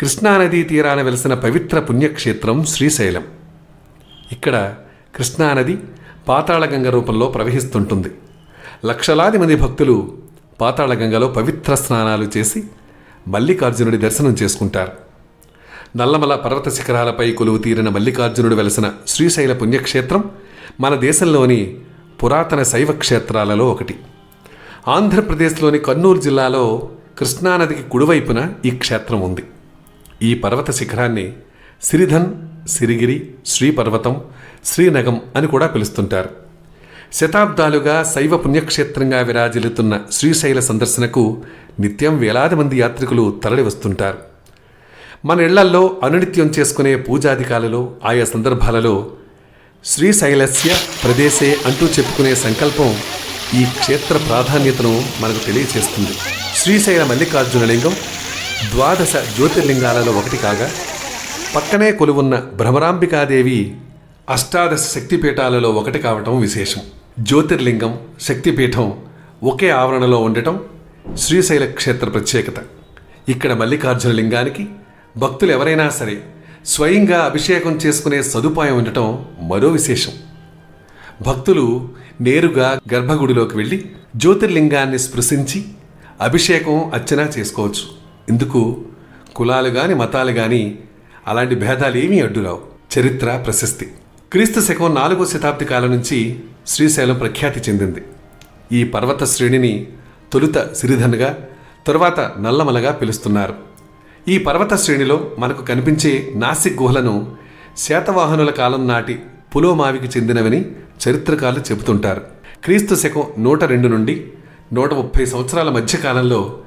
కృష్ణానదీ తీరాన వెలిసిన పవిత్ర పుణ్యక్షేత్రం శ్రీశైలం. ఇక్కడ కృష్ణానది పాతాళగంగ రూపంలో ప్రవహిస్తుంటుంది. లక్షలాది మంది భక్తులు పాతాళగంగలో పవిత్ర స్నానాలు చేసి మల్లికార్జునుడి దర్శనం చేసుకుంటారు. నల్లమల పర్వత శిఖరాలపై కొలువు తీరిన మల్లికార్జునుడు వెలసిన శ్రీశైల పుణ్యక్షేత్రం మన దేశంలోని పురాతన శైవ క్షేత్రాలలో ఒకటి. ఆంధ్రప్రదేశ్లోని కన్నూరు జిల్లాలో కృష్ణానదికి కుడివైపున ఈ క్షేత్రం ఉంది. ఈ పర్వత శిఖరాన్ని సిరిధన్ సిరిగిరి శ్రీపర్వతం శ్రీనగం అని కూడా పిలుస్తుంటారు. శతాబ్దాలుగా శైవ పుణ్యక్షేత్రంగా విరాజిల్లుతున్న శ్రీశైల సందర్శనకు నిత్యం వేలాది మంది యాత్రికులు తరలి వస్తుంటారు. మన ఇళ్ళల్లో అనునిత్యం చేసుకునే పూజాధికాలలో ఆయా సందర్భాలలో శ్రీశైలస్య ప్రదేశే అంటూ చెప్పుకునే సంకల్పం ఈ క్షేత్ర ప్రాధాన్యతను మనకు తెలియచేస్తుంది. శ్రీశైల మల్లికార్జునలింగం ద్వాదశ జ్యోతిర్లింగాలలో ఒకటి కాగా పక్కనే కొలువున్న భ్రమరాంబికాదేవి అష్టాదశ శక్తిపీఠాలలో ఒకటి కావటం విశేషం. జ్యోతిర్లింగం శక్తిపీఠం ఒకే ఆవరణలో ఉండటం శ్రీశైల క్షేత్ర ప్రత్యేకత. ఇక్కడ మల్లికార్జున లింగానికి భక్తులు ఎవరైనా సరే స్వయంగా అభిషేకం చేసుకునే సదుపాయం ఉండటం మరో విశేషం. భక్తులు నేరుగా గర్భగుడిలోకి వెళ్ళి జ్యోతిర్లింగాన్ని స్పృశించి అభిషేకం అర్చన చేసుకోవచ్చు. ఇందుకు కులాలు కానీ మతాలు కానీ అలాంటి భేదాలు ఏమీ అడ్డురావు చరిత్ర ప్రశస్తి. క్రీస్తు శకం నాలుగో శతాబ్ది కాలం నుంచి శ్రీశైలం ప్రఖ్యాతి చెందింది. ఈ పర్వత శ్రేణిని తొలుత సిరిధన్గా తరువాత నల్లమలగా పిలుస్తున్నారు. ఈ పర్వత శ్రేణిలో మనకు కనిపించే నాసిక్ గుహలను శాతవాహనుల కాలం నాటి పులోమావికి చెందినవని చరిత్రకారులు చెబుతుంటారు. క్రీస్తు శకం నూట రెండు నుండి నూట ముప్పై సంవత్సరాల మధ్య కాలంలో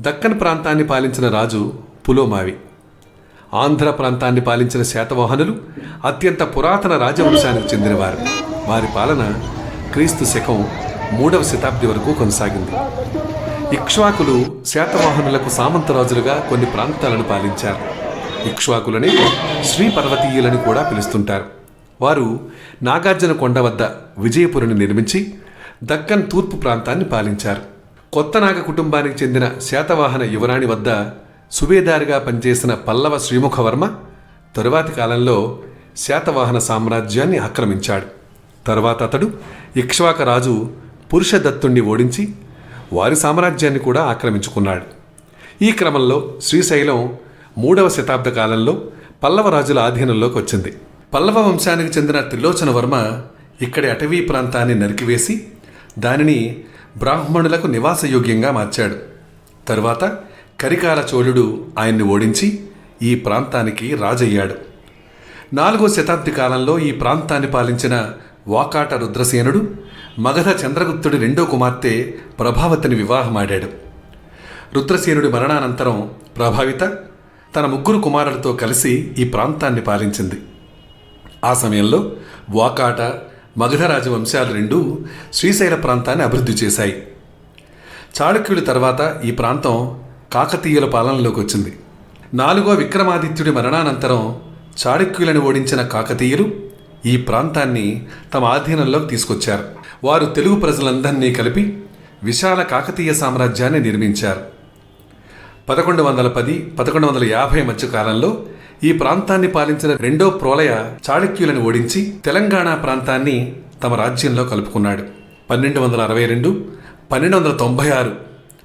దక్కన్ ప్రాంతాన్ని పాలించిన రాజు పులోమావి. ఆంధ్ర ప్రాంతాన్ని పాలించిన శాతవాహనులు అత్యంత పురాతన రాజవంశానికి చెందినవారు. వారి పాలన క్రీస్తు శకం మూడవ శతాబ్ది వరకు కొనసాగింది. ఇక్ష్వాకులు శాతవాహనులకు సామంతరాజులుగా కొన్ని ప్రాంతాలను పాలించారు. ఇక్ష్వాకులని శ్రీ పర్వతీయులని కూడా పిలుస్తుంటారు. వారు నాగార్జున కొండ వద్ద విజయపురిని నిర్మించి దక్కన్ తూర్పు ప్రాంతాన్ని పాలించారు. కొత్త నాగ కుటుంబానికి చెందిన శాతవాహన యువరాణి వద్ద సుబేదారిగా పనిచేసిన పల్లవ శ్రీముఖవర్మ తరువాతి కాలంలో శాతవాహన సామ్రాజ్యాన్ని ఆక్రమించాడు. తర్వాత అతడు ఇక్ష్వాక రాజు పురుషదత్తుణ్ణి ఓడించి వారి సామ్రాజ్యాన్ని కూడా ఆక్రమించుకున్నాడు. ఈ క్రమంలో శ్రీశైలం మూడవ శతాబ్ద కాలంలో పల్లవ రాజుల ఆధీనంలోకి వచ్చింది. పల్లవ వంశానికి చెందిన త్రిలోచన వర్మ ఇక్కడి అటవీ ప్రాంతాన్ని నరికివేసి దానిని బ్రాహ్మణులకు నివాసయోగ్యంగా మార్చాడు. తరువాత కరికాల చోళుడు ఆయన్ని ఓడించి ఈ ప్రాంతానికి రాజయ్యాడు. నాలుగో శతాబ్ది కాలంలో ఈ ప్రాంతాన్ని పాలించిన వాకాట రుద్రసేనుడు మగధ చంద్రగుప్తుడి రెండో కుమార్తె ప్రభావతిని వివాహమాడాడు. రుద్రసేనుడి మరణానంతరం ప్రభావిత తన ముగ్గురు కుమారులతో కలిసి ఈ ప్రాంతాన్ని పాలించింది. ఆ సమయంలో వాకాట మగధ రాజవంశాలు రెండు శ్రీశైల ప్రాంతాన్ని అభివృద్ధి చేశాయి. చాళుక్యుల తర్వాత ఈ ప్రాంతం కాకతీయుల పాలనలోకి వచ్చింది. నాలుగో విక్రమాదిత్యుడి మరణానంతరం చాళుక్యులను ఓడించిన కాకతీయులు ఈ ప్రాంతాన్ని తమ ఆధీనంలోకి తీసుకొచ్చారు. వారు తెలుగు ప్రజలందరినీ కలిపి విశాల కాకతీయ సామ్రాజ్యాన్ని నిర్మించారు. పదకొండు వందల పది పదకొండు వందల యాభై మధ్య కాలంలో ఈ ప్రాంతాన్ని పాలించిన రెండో ప్రోలయ చాళుక్యులను ఓడించి తెలంగాణ ప్రాంతాన్ని తమ రాజ్యంలో కలుపుకున్నాడు. పన్నెండు వందల అరవై రెండు పన్నెండు వందల తొంభై ఆరు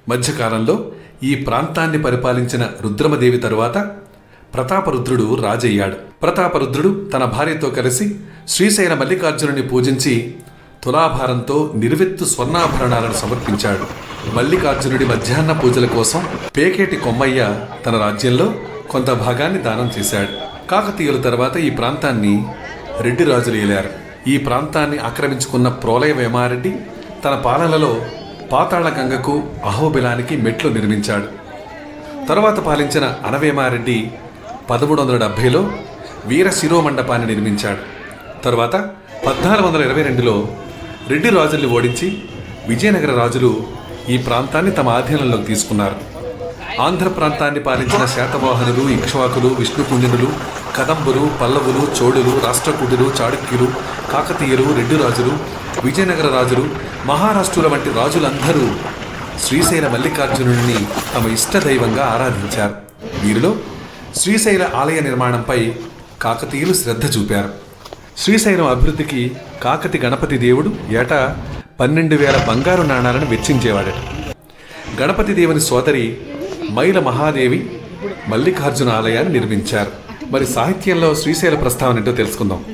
మధ్యకాలంలో ఈ ప్రాంతాన్ని పరిపాలించిన రుద్రమదేవి తరువాత ప్రతాపరుద్రుడు రాజయ్యాడు. ప్రతాపరుద్రుడు తన భార్యతో కలిసి శ్రీశైల మల్లికార్జునుని పూజించి తులాభారంతో నిర్వెత్తు స్వర్ణాభరణాలను సమర్పించాడు. మల్లికార్జునుడి మధ్యాహ్న పూజల కోసం పేకేటి కొమ్మయ్య తన రాజ్యంలో కొంత భాగాన్ని దానం చేశాడు. కాకతీయుల తర్వాత ఈ ప్రాంతాన్ని రెడ్డి రాజులు ఏలారు. ఈ ప్రాంతాన్ని ఆక్రమించుకున్న ప్రోలయ వేమారెడ్డి తన పాలనలో పాతాళగంగకు అహోబిలానికి మెట్లు నిర్మించాడు. తరువాత పాలించిన అనవేమారెడ్డి పదమూడు వందల డెబ్భైలో వీర శిరోమండపాన్ని నిర్మించాడు. తరువాత పద్నాలుగు వందల ఇరవై రెండులో రెడ్డి రాజుల్ని ఓడించి విజయనగర రాజులు ఈ ప్రాంతాన్ని తమ ఆధీనంలోకి తీసుకున్నారు. ఆంధ్ర ప్రాంతాన్ని పాలించిన శాతవాహనులు ఇక్ష్వాకులు విష్ణుకుంజనులు కదంబులు పల్లవులు చోడులు రాష్ట్రకూటులు చాళుక్యులు కాకతీయులు రెడ్డి రాజులు విజయనగర రాజులు మహారాష్ట్రుల వంటి రాజులందరూ శ్రీశైల మల్లికార్జునుడిని తమ ఇష్టదైవంగా ఆరాధించారు. వీరిలో శ్రీశైల ఆలయ నిర్మాణంపై కాకతీయులు శ్రద్ధ చూపారు. శ్రీశైలం అభివృద్ధికి కాకతి గణపతి దేవుడు ఏటా పన్నెండు వేల బంగారు నాణాలను వెచ్చించేవాడట. గణపతి దేవుని సోదరి మైల మహాదేవి మల్లికార్జున ఆలయాన్ని నిర్మించారు. మరి సాహిత్యంలో శ్రీశైల ప్రస్తావన ఏంటో తెలుసుకుందాం.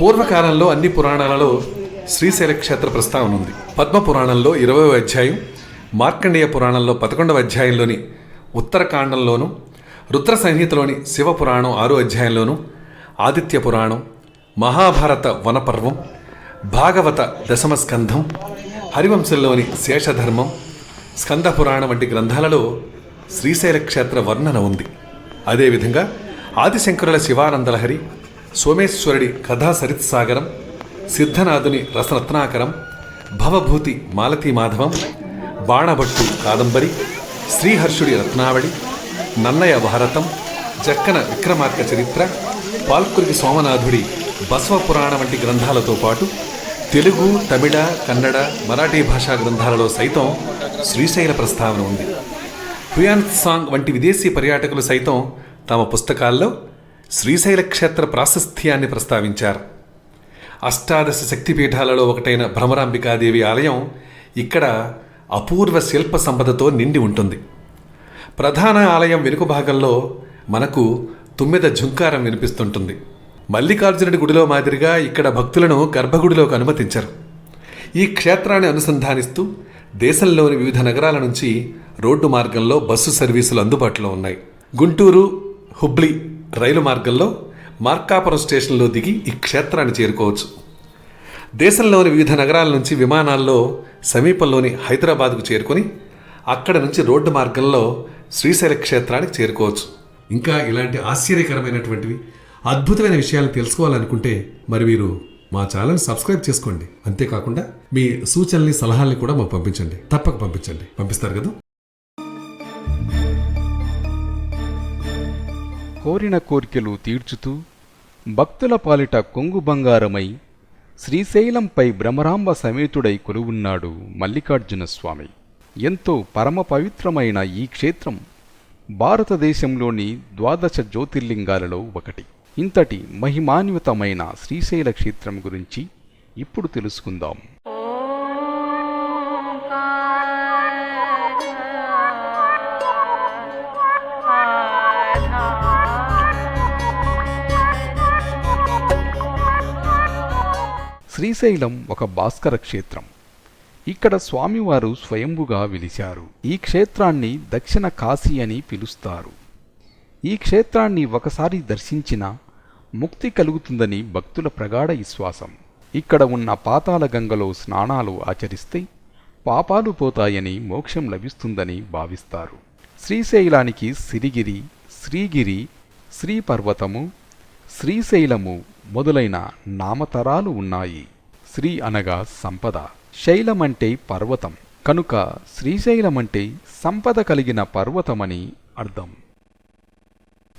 పూర్వకాలంలో అన్ని పురాణాలలో శ్రీశైల క్షేత్ర ప్రస్తావన ఉంది. పద్మ పురాణంలో ఇరవై అధ్యాయం మార్కండేయ పురాణంలో పదకొండవ అధ్యాయంలోని ఉత్తరకాండంలోను రుద్ర సంహితలోని శివ పురాణం ఆరో అధ్యాయంలోను ఆదిత్య పురాణం మహాభారత వనపర్వం భాగవత దశమ స్కంధం హరివంశంలోని శేషధర్మం స్కంద పురాణం వంటి గ్రంథాలలో శ్రీశైల క్షేత్ర వర్ణన ఉంది. అదేవిధంగా ఆదిశంకరుల శివానందలహరి సోమేశ్వరుడి కథా సరిత్సాగరం సిద్ధనాథుని రసరత్నాకరం భవభూతి మాలతీ మాధవం బాణభట్టు కాదంబరి శ్రీహర్షుడి రత్నావళి నన్నయ భారతం జక్కన విక్రమార్క చరిత్ర పాల్కురికి సోమనాథుడి బసవపురాణ వంటి గ్రంథాలతో పాటు తెలుగు తమిళ కన్నడ మరాఠీ భాషా గ్రంథాలలో సైతం శ్రీశైల ప్రస్తావన ఉంది. హుయాన్ సాంగ్ వంటి విదేశీ పర్యాటకులు సైతం తమ పుస్తకాల్లో శ్రీశైల క్షేత్ర ప్రాశస్త్యాన్ని ప్రస్తావించారు. అష్టాదశ శక్తిపీఠాలలో ఒకటైన భ్రమరాంబికాదేవి ఆలయం ఇక్కడ అపూర్వ శిల్ప సంపదతో నిండి ఉంటుంది. ప్రధాన ఆలయం వెనుక భాగంలో మనకు తుమ్మెద ఝుంకారం వినిపిస్తుంటుంది. మల్లికార్జునుడి గుడిలో మాదిరిగా ఇక్కడ భక్తులను గర్భగుడిలోకి అనుమతించరు. ఈ క్షేత్రాన్ని అనుసంధానిస్తూ దేశంలోని వివిధ నగరాల నుంచి రోడ్డు మార్గంలో బస్సు సర్వీసులు అందుబాటులో ఉన్నాయి. గుంటూరు హుబ్లీ రైలు మార్గంలో మార్కాపురం స్టేషన్లో దిగి ఈ క్షేత్రాన్ని చేరుకోవచ్చు. దేశంలోని వివిధ నగరాల నుంచి విమానాల్లో సమీపంలోని హైదరాబాద్కు చేరుకొని అక్కడ నుంచి రోడ్డు మార్గంలో శ్రీశైల క్షేత్రానికి చేరుకోవచ్చు. ఇంకా ఇలాంటి ఆశ్చర్యకరమైనటువంటివి అద్భుతమైన విషయాలు తెలుసుకోవాలనుకుంటే మరి మీరు మా ఛానల్ సబ్స్క్రైబ్ చేసుకోండి. అంతేకాకుండా మీ సూచనల్ని సలహాల్ని కూడా మాకు పంపించండి. తప్పక పంపించండి. పంపిస్తారు కదా? కోరిన కోరికలు తీర్చుతూ భక్తుల పాలిట కొంగు బంగారమై శ్రీశైలంపై భ్రమరాంబ సమేతుడై కొలువున్నాడు మల్లికార్జున స్వామి. ఎంతో పరమ పవిత్రమైన ఈ క్షేత్రం భారతదేశంలోని ద్వాదశ జ్యోతిర్లింగాలలో ఒకటి. ఇంతటి మహిమాన్వితమైన శ్రీశైల క్షేత్రం గురించి ఇప్పుడు తెలుసుకుందాం. శ్రీశైలం ఒక భాస్కర క్షేత్రం. ఇక్కడ స్వామివారు స్వయంభుగా వెలిశారు ఈ క్షేత్రాన్ని దక్షిణ కాశీ అని పిలుస్తారు. ఈ క్షేత్రాన్ని ఒకసారి దర్శించిన ముక్తి కలుగుతుందని భక్తుల ప్రగాఢ విశ్వాసం. ఇక్కడ ఉన్న పాతాల గంగలో స్నానాలు ఆచరిస్తే పాపాలు పోతాయని మోక్షం లభిస్తుందని భావిస్తారు. శ్రీశైలానికి సిరిగిరి శ్రీగిరి శ్రీపర్వతము శ్రీశైలము మొదలైన నామతరాలు ఉన్నాయి. శ్రీ అనగా సంపద. శైలమంటే పర్వతం. కనుక శ్రీశైలమంటే సంపద కలిగిన పర్వతమని అర్థం.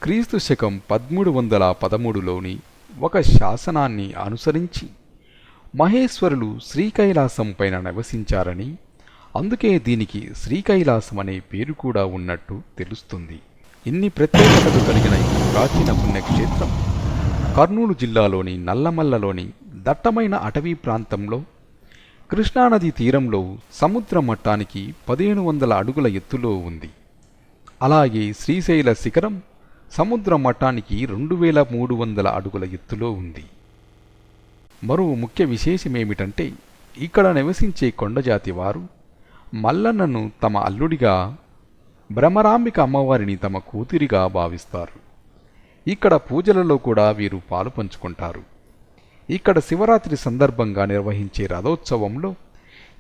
క్రీస్తు శకం పదమూడు వందల పదమూడులోని ఒక శాసనాన్ని అనుసరించి మహేశ్వరులు శ్రీకైలాసం పైన నివసించారని అందుకే దీనికి శ్రీకైలాసం అనే పేరు కూడా ఉన్నట్టు తెలుస్తుంది. ఇన్ని ప్రత్యేకతలు కలిగిన ఈ ప్రాచీన పుణ్యక్షేత్రం కర్నూలు జిల్లాలోని నల్లమల్లలోని దట్టమైన అటవీ ప్రాంతంలో కృష్ణానది తీరంలో సముద్ర మట్టానికి పదిహేను వందల అడుగుల ఎత్తులో ఉంది. అలాగే శ్రీశైల శిఖరం సముద్ర మట్టానికి రెండు వేల మూడు వందల అడుగుల ఎత్తులో ఉంది. మరో ముఖ్య విశేషమేమిటంటే ఇక్కడ నివసించే కొండజాతి వారు మల్లన్నను తమ అల్లుడిగా భ్రమరాంబిక అమ్మవారిని తమ కూతురిగా భావిస్తారు. ఇక్కడ పూజలలో కూడా వీరు పాలు పంచుకుంటారు. ఇక్కడ శివరాత్రి సందర్భంగా నిర్వహించే రథోత్సవంలో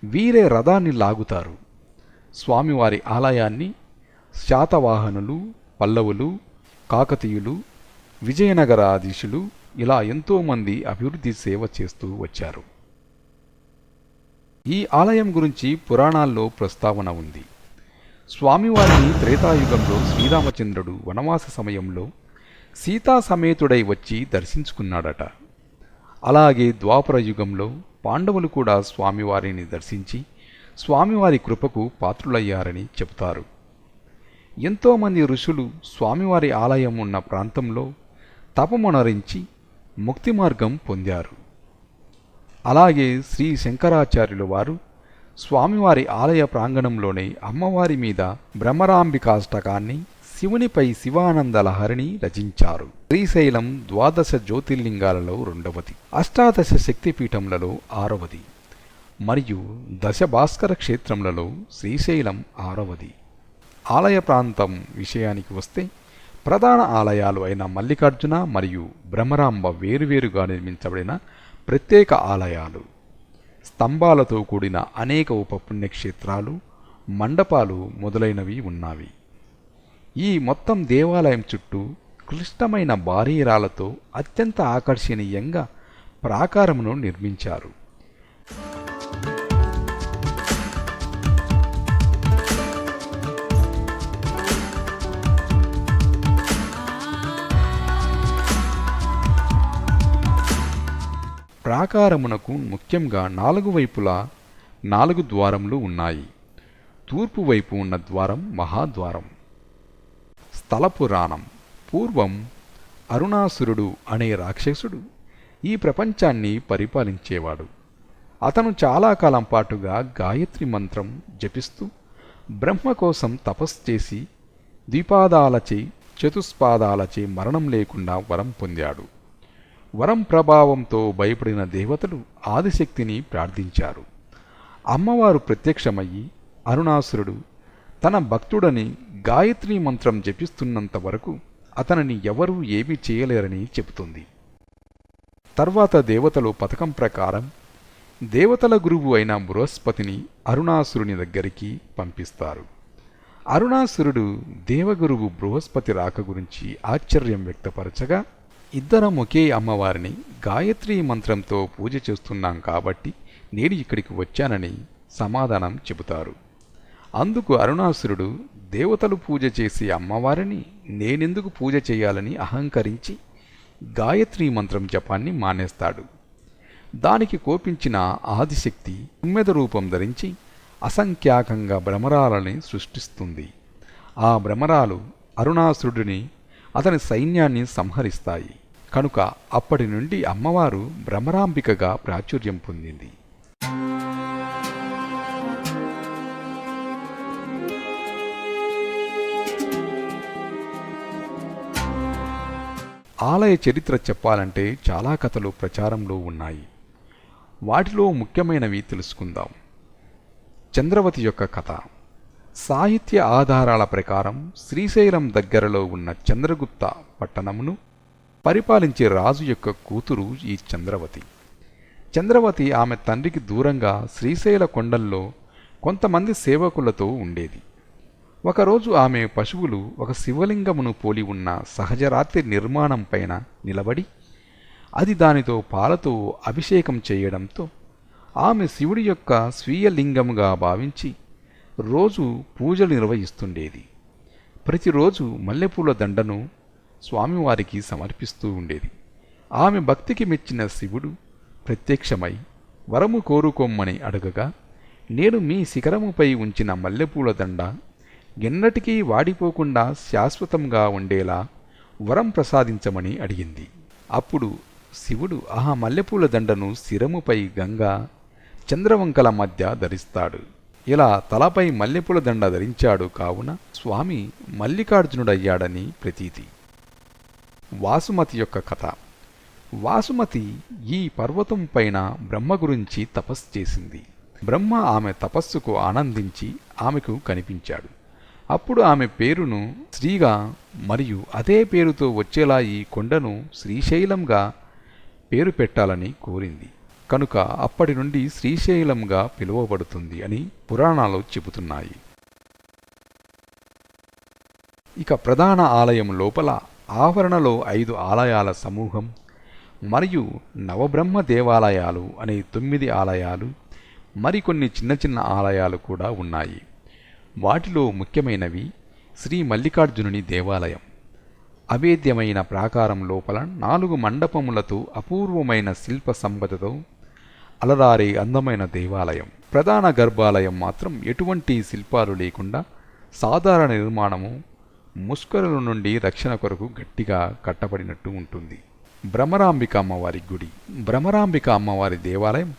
వీరే రథాన్ని లాగుతారు. స్వామివారి ఆలయాన్ని శాతవాహనులు పల్లవులు కాకతీయులు విజయనగరాధీశులు ఇలా ఎంతోమంది అభివృద్ధి సేవ చేస్తూ వచ్చారు. ఈ ఆలయం గురించి పురాణాల్లో ప్రస్తావన ఉంది. స్వామివారిని త్రేతాయుగంలో శ్రీరామచంద్రుడు వనవాస సమయంలో సీతా సమేతుడై వచ్చి దర్శించుకున్నాడట. అలాగే ద్వాపర యుగంలో పాండవులు కూడా స్వామివారిని దర్శించి స్వామివారి కృపకు పాత్రులయ్యారని చెబుతారు. ఎంతోమంది ఋషులు స్వామివారి ఆలయం ఉన్న ప్రాంతంలో తపమునరించి ముక్తి మార్గం పొందారు. అలాగే శ్రీ శంకరాచార్యుల వారు స్వామివారి ఆలయ ప్రాంగణంలోనే అమ్మవారి మీద భ్రమరాంబికాష్టకాన్ని శివునిపై శివానందలహరిని రచించారు. శ్రీశైలం ద్వాదశ జ్యోతిర్లింగాలలో రెండవది అష్టాదశ శక్తిపీఠములలో ఆరవది మరియు దశ భాస్కర క్షేత్రములలో శ్రీశైలం ఆరవది. ఆలయ ప్రాంతం విషయానికి వస్తే ప్రధాన ఆలయాలు అయిన మల్లికార్జున మరియు బ్రహ్మరాంబ వేరువేరుగా నిర్మించబడిన ప్రత్యేక ఆలయాలు. స్తంభాలతో కూడిన అనేక ఉప పుణ్యక్షేత్రాలు మండపాలు మొదలైనవి ఉన్నవి. ఈ మొత్తం దేవాలయం చుట్టూ క్లిష్టమైన బారీరాలతో అత్యంత ఆకర్షణీయంగా ప్రాకారమును నిర్మించారు. ప్రాకారమునకు ముఖ్యంగా నాలుగు వైపులా నాలుగు ద్వారములు ఉన్నాయి. తూర్పు వైపు ఉన్న ద్వారం మహాద్వారం. స్థల పురాణం పూర్వం అరుణాసురుడు అనే రాక్షసుడు ఈ ప్రపంచాన్ని పరిపాలించేవాడు. అతను చాలా కాలం పాటుగా గాయత్రి మంత్రం జపిస్తూ బ్రహ్మ కోసం తపస్సు చేసి ద్విపాదాలచే చతుస్పాదాలచే మరణం లేకుండా వరం పొందాడు. వరం ప్రభావంతో భయపడిన దేవతలు ఆదిశక్తిని ప్రార్థించారు. అమ్మవారు ప్రత్యక్షమయ్యి అరుణాసురుడు తన భక్తుడని గాయత్రి మంత్రం జపిస్తున్నంత వరకు అతనిని ఎవరూ ఏమీ చేయలేరని చెబుతుంది. తర్వాత దేవతలు పథకం ప్రకారం దేవతల గురువు అయిన బృహస్పతిని అరుణాసురుని దగ్గరికి పంపిస్తారు. అరుణాసురుడు దేవగురువు బృహస్పతి రాక గురించి ఆశ్చర్యం వ్యక్తపరచగా ఇద్దరం ఒకే అమ్మవారిని గాయత్రి మంత్రంతో పూజ చేస్తున్నాం కాబట్టి నేను ఇక్కడికి వచ్చానని సమాధానం చెబుతారు. అందుకు అరుణాసురుడు దేవతలు పూజ చేసే అమ్మవారిని నేనెందుకు పూజ చేయాలని అహంకరించి గాయత్రి మంత్రం జపాన్ని మానేస్తాడు. దానికి కోపించిన ఆదిశక్తి ఉమ్మెద రూపం ధరించి అసంఖ్యాకంగా భ్రమరాలని సృష్టిస్తుంది. ఆ భ్రమరాలు అరుణాసురుడిని అతని సైన్యాన్ని సంహరిస్తాయి. కనుక అప్పటి నుండి అమ్మవారు భ్రమరాంబికగా ప్రాచుర్యం పొందింది. ఆలయ చరిత్ర చెప్పాలంటే చాలా కథలు ప్రచారంలో ఉన్నాయి. వాటిలో ముఖ్యమైనవి తెలుసుకుందాం. చంద్రవతి యొక్క కథ. సాహిత్య ఆధారాల ప్రకారం శ్రీశైలం దగ్గరలో ఉన్న చంద్రగుప్త పట్టణమును పరిపాలించే రాజు యొక్క కూతురు ఈ చంద్రవతి. చంద్రవతి ఆమె తండ్రికి దూరంగా శ్రీశైల కొండల్లో కొంతమంది సేవకులతో ఉండేది. ఒకరోజు ఆమె పశువులు ఒక శివలింగమును పోలి ఉన్న సహజరాత్రి నిర్మాణం పైన నిలబడి అది దానితో పాలతో అభిషేకం చేయడంతో ఆమె శివుడి యొక్క స్వీయ లింగముగా భావించి రోజు పూజలు నిర్వహిస్తుండేది. ప్రతిరోజు మల్లెపూల దండను స్వామివారికి సమర్పిస్తూ ఉండేది. ఆమె భక్తికి మెచ్చిన శివుడు ప్రత్యక్షమై వరము కోరుకోమ్మని అడగగా నేను మీ శిఖరముపై ఉంచిన మల్లెపూల దండ ఎన్నటికీ వాడిపోకుండా శాశ్వతంగా ఉండేలా వరం ప్రసాదించమని అడిగింది. అప్పుడు శివుడు ఆ మల్లెపూల దండను శిరముపై గంగా చంద్రవంకల మధ్య ధరిస్తాడు. ఇలా తలపై మల్లెపూల దండ ధరించాడు కావున స్వామి మల్లికార్జునుడయ్యాడని ప్రతీతి. వాసుమతి యొక్క కథ. వాసుమతి ఈ పర్వతం పైన బ్రహ్మ గురించి తపస్సు చేసింది. బ్రహ్మ ఆమె తపస్సుకు ఆనందించి ఆమెకు కనిపించాడు. అప్పుడు ఆమె పేరును శ్రీగా మరియు అదే పేరుతో వచ్చేలా ఈ కొండను శ్రీశైలంగా పేరు పెట్టాలని కోరింది. కనుక అప్పటి నుండి శ్రీశైలంగా పిలువబడుతుంది అని పురాణాలు చెబుతున్నాయి. ఇక ప్రధాన ఆలయం లోపల ఆవరణలో ఐదు ఆలయాల సమూహం మరియు నవబ్రహ్మ దేవాలయాలు అనే తొమ్మిది ఆలయాలు మరికొన్ని చిన్న చిన్న ఆలయాలు కూడా ఉన్నాయి. వాటిలో ముఖ్యమైనవి శ్రీ మల్లికార్జునుని దేవాలయం. అవేద్యమైన ప్రాకారం లోపల నాలుగు మండపములతో అపూర్వమైన శిల్ప సంపదతో అలరారే అందమైన దేవాలయం. ప్రధాన గర్భాలయం మాత్రం ఎటువంటి శిల్పాలు లేకుండా సాధారణ నిర్మాణము ముష్కరుల నుండి రక్షణ కొరకు గట్టిగా కట్టబడినట్టు ఉంటుంది. భ్రమరాంబిక అమ్మవారి గుడి. భ్రమరాంబిక అమ్మవారి దేవాలయం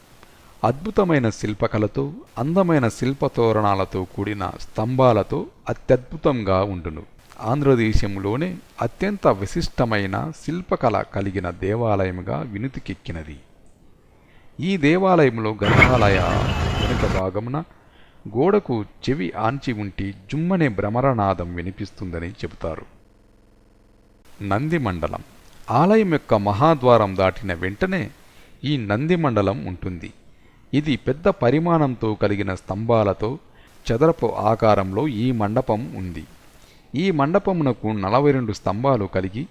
అద్భుతమైన శిల్పకళతో అందమైన శిల్పతోరణాలతో కూడిన స్తంభాలతో అత్యద్భుతంగా ఉండును. ఆంధ్రదేశంలోనే అత్యంత విశిష్టమైన శిల్పకళ కలిగిన దేవాలయముగా వినుతికెక్కినది. ఈ దేవాలయంలో గర్భాలయ వెనుక భాగమున గోడకు చెవి ఆంచి ఉంటి జుమ్మనే భ్రమరనాదం వినిపిస్తుందని చెబుతారు. నంది మండలం ఆలయం యొక్క మహాద్వారం దాటిన వెంటనే ఈ నంది మండలం ఉంటుంది. ఇది పెద్ద పరిమాణంతో కలిగిన స్తంభాలతో చదరపు ఆకారంలో ఈ మండపం ఉంది. ఈ మండపమునకు నలభై రెండు స్తంభాలు కలిగి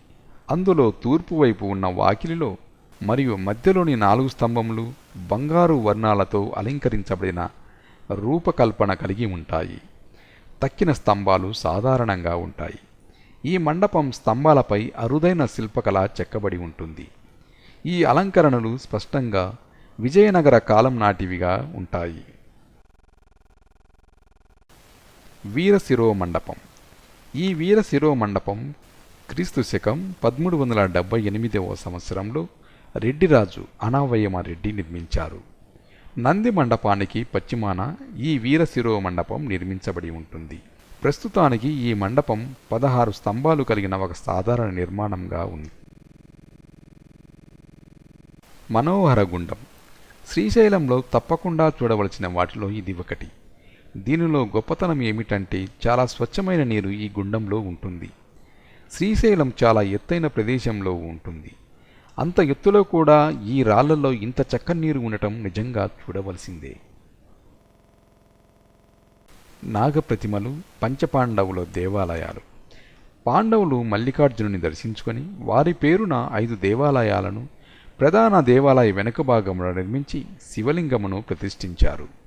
అందులో తూర్పు వైపు ఉన్న వాకిలిలో మరియు మధ్యలోని నాలుగు స్తంభములు బంగారు వర్ణాలతో అలంకరించబడిన రూపకల్పన కలిగి ఉంటాయి. తక్కిన స్తంభాలు సాధారణంగా ఉంటాయి. ఈ మండపం స్తంభాలపై అరుదైన శిల్పకళ చెక్కబడి ఉంటుంది. ఈ అలంకరణలు స్పష్టంగా విజయనగర కాలం నాటివిగా ఉంటాయి. వీరశిరో మండపం. ఈ వీరశిరో మండపం క్రీస్తు శకం పదమూడు వందల డెబ్బై ఎనిమిదవ సంవత్సరంలో రెడ్డిరాజు అనావయమ రెడ్డి నిర్మించారు. నంది మండపానికి పశ్చిమాన ఈ వీరశిరో మండపం నిర్మించబడి ఉంటుంది. ప్రస్తుతానికి ఈ మండపం పదహారు స్తంభాలు కలిగిన ఒక సాధారణ నిర్మాణంగా ఉంది. మనోహర గుండం. శ్రీశైలంలో తప్పకుండా చూడవలసిన వాటిలో ఇది ఒకటి. దీనిలో గొప్పతనం ఏమిటంటే చాలా స్వచ్ఛమైన నీరు ఈ గుండంలో ఉంటుంది. శ్రీశైలం చాలా ఎత్తైన ప్రదేశంలో ఉంటుంది. అంత ఎత్తులో కూడా ఈ రాళ్ళలో ఇంత చక్కని నీరు ఉండటం నిజంగా చూడవలసిందే. నాగప్రతిమలు పంచపాండవుల దేవాలయాలు. పాండవులు మల్లికార్జునుని దర్శించుకొని వారి పేరున ఐదు దేవాలయాలను ప్రధాన దేవాలయ వెనుక భాగంలో నిర్మించి శివలింగమును ప్రతిష్ఠించారు.